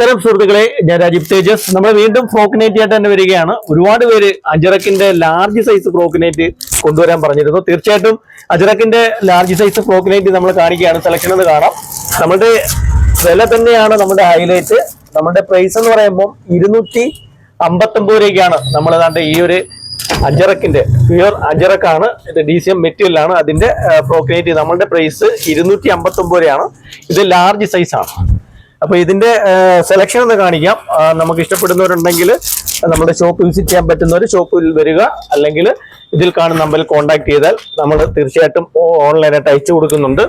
നമസ്കാരം സുഹൃത്തുക്കളെ. ഞാൻ രാജീവ് തേജസ്. നമ്മൾ വീണ്ടും ഫ്രോക്കിനേറ്റ് ആയിട്ട് തന്നെ വരികയാണ്. ഒരുപാട് പേര് അജറക്കിന്റെ ലാർജ് സൈസ് ഫ്രോക്കിനേറ്റ് കൊണ്ടുവരാൻ പറഞ്ഞിരുന്നു. തീർച്ചയായിട്ടും അജറക്കിന്റെ ലാർജ് സൈസ് ഫ്രോക്കിനേറ്റ് നമ്മൾ കാണിക്കുകയാണ്. സെലക്ഷൻ എന്ന് കാണാം. നമ്മുടെ വില തന്നെയാണ് നമ്മുടെ ഹൈലൈറ്റ് നമ്മുടെ പ്രൈസ് എന്ന് പറയുമ്പോൾ ഇരുന്നൂറ്റി അമ്പത്തൊമ്പത് രൂപയ്ക്കാണ് നമ്മൾ ഏതാണ്ട് ഈ ഒരു അജറക്കിന്റെ പ്യുവർ അജറക്കാണ്. ഇത് ഡി സി എം മെറ്റീരിയലാണ് അതിന്റെ പ്രോക്രിയേറ്റ് നമ്മളുടെ പ്രൈസ് ഇരുന്നൂറ്റി അമ്പത്തി ഒമ്പത് രൂപയാണ്. ഇത് ലാർജ് സൈസ് ആണ് അപ്പൊ ഇതിന്റെ സെലക്ഷൻ ഒന്ന് കാണിക്കാം. നമുക്ക് ഇഷ്ടപ്പെടുന്നവരുണ്ടെങ്കിൽ നമ്മുടെ ഷോപ്പ് വിസിറ്റ് ചെയ്യാൻ പറ്റുന്നവർ ഷോപ്പിൽ വരിക. അല്ലെങ്കിൽ ഇതിൽ കാണുന്ന നമ്പറിൽ കോൺടാക്ട് ചെയ്താൽ നമ്മൾ തീർച്ചയായിട്ടും ഓൺലൈനായിട്ട് അയച്ചു കൊടുക്കുന്നുണ്ട്.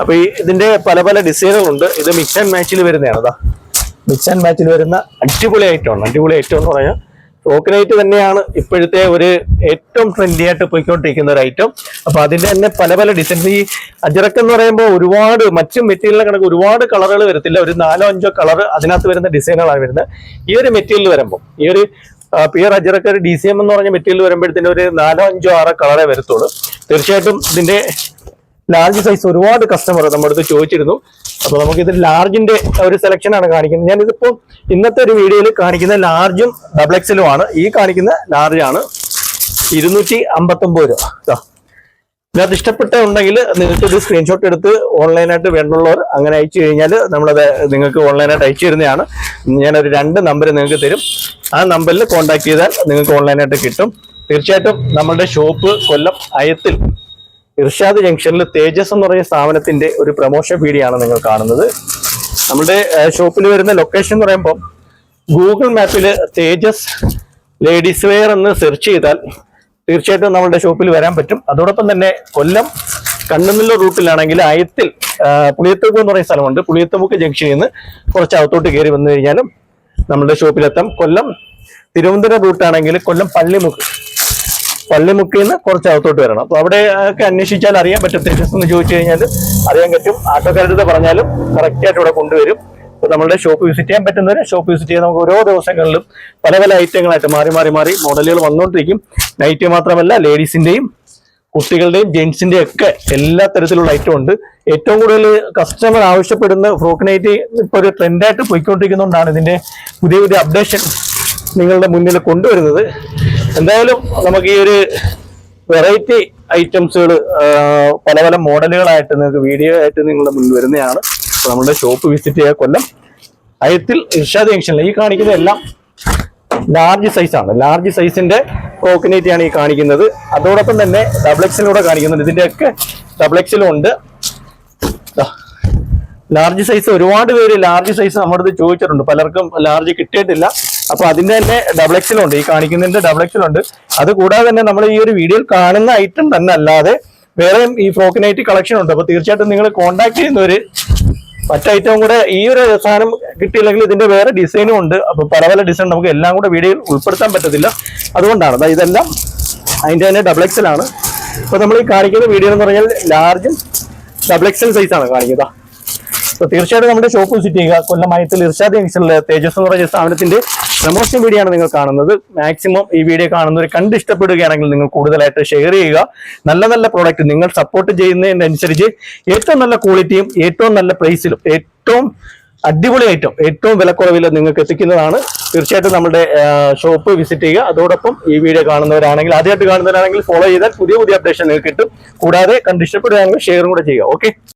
അപ്പൊ ഈ ഇതിന്റെ പല പല ഡിസൈനുകളുണ്ട് ഇത് മിക്സ് ആൻഡ് മാച്ചിൽ വരുന്നതാണ്. അതാ മിക്സ് ആൻഡ് മാച്ചിൽ വരുന്ന അടിപൊളി ഐറ്റമാണ് അടിപൊളി ഐറ്റം എന്ന് പറഞ്ഞാൽ ടോക്കനൈറ്റ് തന്നെയാണ് ഇപ്പോഴത്തെ ഒരു ഏറ്റവും ട്രെൻഡി ആയിട്ട് പോയിക്കൊണ്ടിരിക്കുന്ന ഒരു ഐറ്റം അപ്പൊ അതിന്റെ തന്നെ പല പല ഡിസൈൻസ് ഈ അജറക്ക് എന്ന് പറയുമ്പോൾ ഒരുപാട് മറ്റു മെറ്റീരിയലിനെ കണക്ക് ഒരുപാട് കളറുകൾ വരത്തില്ല. ഒരു നാലോ അഞ്ചോ കളർ അതിനകത്ത് വരുന്ന ഡിസൈനുകളാണ് വരുന്നത്. ഈ ഒരു മെറ്റീരിയൽ വരുമ്പോൾ ഈ ഒരു പിയർ അജറക്ക് ഒരു ഡി സി എം എന്ന് പറഞ്ഞ മെറ്റീരിയൽ വരുമ്പോഴത്തേനും ഒരു നാലോ അഞ്ചോ ആറോ കളറേ വരത്തുള്ളൂ. തീർച്ചയായിട്ടും ഇതിന്റെ ലാർജ് സൈസ് ഒരുപാട് കസ്റ്റമർ നമ്മുടെ അടുത്ത് ചോദിച്ചിരുന്നു. അപ്പൊ നമുക്ക് ഇത് ലാർജിന്റെ ഒരു സെലക്ഷൻ ആണ് കാണിക്കുന്നത്. ഞാൻ ഇതിപ്പോ ഇന്നത്തെ ഒരു വീഡിയോയിൽ കാണിക്കുന്ന ലാർജും ഡബിൾ എക്സലും ആണ്. ഈ കാണിക്കുന്ന ലാർജ് ആണ് ഇരുന്നൂറ്റി അമ്പത്തൊമ്പത് രൂപ. ഇതിനകത്ത് ഇഷ്ടപ്പെട്ട ഉണ്ടെങ്കിൽ നിങ്ങൾക്ക് ഒരു സ്ക്രീൻഷോട്ട് എടുത്ത് ഓൺലൈനായിട്ട് വേണ്ടുള്ളവർ അങ്ങനെ അയച്ചു കഴിഞ്ഞാൽ നമ്മളത് നിങ്ങൾക്ക് ഓൺലൈനായിട്ട് അയച്ചു തരുന്നതാണ്. ഞാനൊരു രണ്ട് നമ്പർ നിങ്ങൾക്ക് തരും. ആ നമ്പറിൽ കോൺടാക്ട് ചെയ്താൽ നിങ്ങൾക്ക് ഓൺലൈനായിട്ട് കിട്ടും. തീർച്ചയായിട്ടും നമ്മളുടെ ഷോപ്പ് കൊല്ലം അയത്തിൽ ഇർഷാദ് ജംഗ്ഷനിൽ തേജസ് എന്ന് പറയുന്ന സ്ഥാപനത്തിന്റെ ഒരു പ്രമോഷൻ വീഡിയോ നിങ്ങൾ കാണുന്നത്. നമ്മുടെ ഷോപ്പിൽ വരുന്ന ലൊക്കേഷൻ എന്ന് പറയുമ്പോൾ ഗൂഗിൾ മാപ്പിൽ തേജസ് ലേഡീസ് വെയർ എന്ന് സെർച്ച് ചെയ്താൽ തീർച്ചയായിട്ടും നമ്മളുടെ ഷോപ്പിൽ വരാൻ പറ്റും. അതോടൊപ്പം തന്നെ കൊല്ലം കണ്ണുന്നില്ല റൂട്ടിലാണെങ്കിൽ അയത്തിൽ പുളിയത്തുമുക്ക് എന്ന് പറയുന്ന സ്ഥലമുണ്ട്. പുളിയത്തുമുക്ക് ജംഗ്ഷനിൽ നിന്ന് കുറച്ച് അകത്തോട്ട് കയറി വന്നു കഴിഞ്ഞാലും നമ്മുടെ ഷോപ്പിലെത്താം കൊല്ലം തിരുവനന്തപുരം റൂട്ടാണെങ്കിൽ കൊല്ലം പള്ളിമുക്ക്. പള്ളിമുക്കിൽ നിന്ന് കുറച്ച് അകത്തോട്ട് വരണം. അപ്പൊ അവിടെ ഒക്കെ അന്വേഷിച്ചാൽ അറിയാൻ പറ്റും തേജസ് എന്ന് ചോദിച്ചു കഴിഞ്ഞാൽ അറിയാൻ പറ്റും. ആട്ടോക്കാരുടെ പറഞ്ഞാലും കറക്റ്റ് ആയിട്ട് ഇവിടെ കൊണ്ടുവരും. അപ്പൊ നമ്മുടെ ഷോപ്പ് വിസിറ്റ് ചെയ്യാൻ പറ്റുന്നവരെ ഷോപ്പ് വിസിറ്റ് ചെയ്യാൻ നമുക്ക് ഓരോ ദിവസങ്ങളിലും പല പല ഐറ്റങ്ങളായിട്ട് മാറി മാറി മാറി മോഡലുകൾ വന്നുകൊണ്ടിരിക്കും നൈറ്റ് മാത്രമല്ല ലേഡീസിന്റെയും കുട്ടികളുടെയും ജെന്റ്സിന്റെയും ഒക്കെ എല്ലാ തരത്തിലുള്ള ഐറ്റം ഉണ്ട്. ഏറ്റവും കൂടുതൽ കസ്റ്റമർ ആവശ്യപ്പെടുന്ന ഫ്രോക്ക് നൈറ്റ് ഇപ്പൊ ഒരു ട്രെൻഡായിട്ട് പോയിക്കൊണ്ടിരിക്കുന്നതുകൊണ്ടാണ് ഇതിന്റെ പുതിയ പുതിയ അപ്ഡേഷൻ നിങ്ങളുടെ മുന്നിൽ കൊണ്ടുവരുന്നത്. എന്തായാലും നമുക്ക് ഈ ഒരു വെറൈറ്റി ഐറ്റംസുകൾ പല പല മോഡലുകളായിട്ട് നിങ്ങൾക്ക് വീഡിയോ ആയിട്ട് നിങ്ങളുടെ മുന്നിൽ വരുന്നതാണ്. നമ്മുടെ ഷോപ്പ് വിസിറ്റ് ചെയ്യുക കൊല്ലം അയത്തിൽ ഇർഷാദ് ജംഗ്ഷനിൽ ഈ കാണിക്കുന്ന എല്ലാം ലാർജ് സൈസാണ് ലാർജ് സൈസിന്റെ കോക്കനേറ്റ് ആണ് ഈ കാണിക്കുന്നത്. അതോടൊപ്പം തന്നെ ഡബിൾ കാണിക്കുന്നുണ്ട്. ഇതിന്റെയൊക്കെ ഡബിൾ എക്സിലും ഉണ്ട്. ലാർജ് സൈസ് ഒരുപാട് പേര് ലാർജ് സൈസ് നമ്മുടെ ചോദിച്ചിട്ടുണ്ട്. പലർക്കും ലാർജ് കിട്ടിയിട്ടില്ല. അപ്പൊ അതിന്റെ തന്നെ ഡബിൾ എക്സിലുണ്ട് ഈ കാണിക്കുന്നതിന്റെ ഡബിൾ എക്സിലുണ്ട് അത് കൂടാതെ തന്നെ നമ്മൾ ഈ ഒരു വീഡിയോയിൽ കാണുന്ന ഐറ്റം തന്നെ അല്ലാതെ വേറെയും ഈ ഫ്രോക്കിനായിട്ട് കളക്ഷൻ ഉണ്ട്. അപ്പൊ തീർച്ചയായിട്ടും നിങ്ങൾ കോൺടാക്ട് ചെയ്യുന്നവര് മറ്റൈറ്റവും കൂടെ ഈ ഒരു സാധനം കിട്ടിയില്ലെങ്കിൽ ഇതിന്റെ വേറെ ഡിസൈനും ഉണ്ട്. അപ്പൊ പല പല ഡിസൈൻ നമുക്ക് എല്ലാം കൂടെ വീഡിയോയിൽ ഉൾപ്പെടുത്താൻ പറ്റത്തില്ല. അതുകൊണ്ടാണ്. അതായത് ഇതെല്ലാം അതിന്റെ തന്നെ ഡബിൾ എക്സൽ ആണ് ഇപ്പൊ നമ്മൾ ഈ കാണിക്കുന്ന വീഡിയോ എന്ന് പറഞ്ഞാൽ ലാർജും ഡബിൾ എക്സൽ സൈസ് ആണ് കാണിക്കുക അപ്പൊ തീർച്ചയായിട്ടും നമ്മുടെ ഷോപ്പ് വിസിറ്റ് ചെയ്യുക. കൊല്ലം മയത്തിൽ ഇർഷാദ് ജംഗ്ഷനിലെ തേജസ് എന്ന് പറയുന്ന സ്ഥാപനത്തിന്റെ പ്രമോഷൻ വീഡിയോ ആണ് നിങ്ങൾ കാണുന്നത്. മാക്സിമം ഈ വീഡിയോ കാണുന്നവർ കണ്ട് ഇഷ്ടപ്പെടുകയാണെങ്കിൽ നിങ്ങൾ കൂടുതലായിട്ട് ഷെയർ ചെയ്യുക. നല്ല നല്ല പ്രോഡക്റ്റ് നിങ്ങൾ സപ്പോർട്ട് ചെയ്യുന്നതിനനുസരിച്ച് ഏറ്റവും നല്ല ക്വാളിറ്റിയും ഏറ്റവും നല്ല പ്രൈസിലും ഏറ്റവും അടിപൊളി ഐറ്റം ഏറ്റവും വിലക്കുറവിൽ നിങ്ങൾക്ക് എത്തിക്കുന്നതാണ്. തീർച്ചയായിട്ടും നമ്മുടെ ഷോപ്പ് വിസിറ്റ് ചെയ്യുക. അതോടൊപ്പം ഈ വീഡിയോ കാണുന്നവരാണെങ്കിൽ ആദ്യമായിട്ട് കാണുന്നവരാണെങ്കിൽ ഫോളോ ചെയ്താൽ പുതിയ പുതിയ അപ്ഡേഷൻ നിങ്ങൾക്ക് കിട്ടും. കൂടാതെ കണ്ട് ഇഷ്ടപ്പെടുകയാണെങ്കിൽ ഷെയറും കൂടെ ചെയ്യുക. ഓക്കെ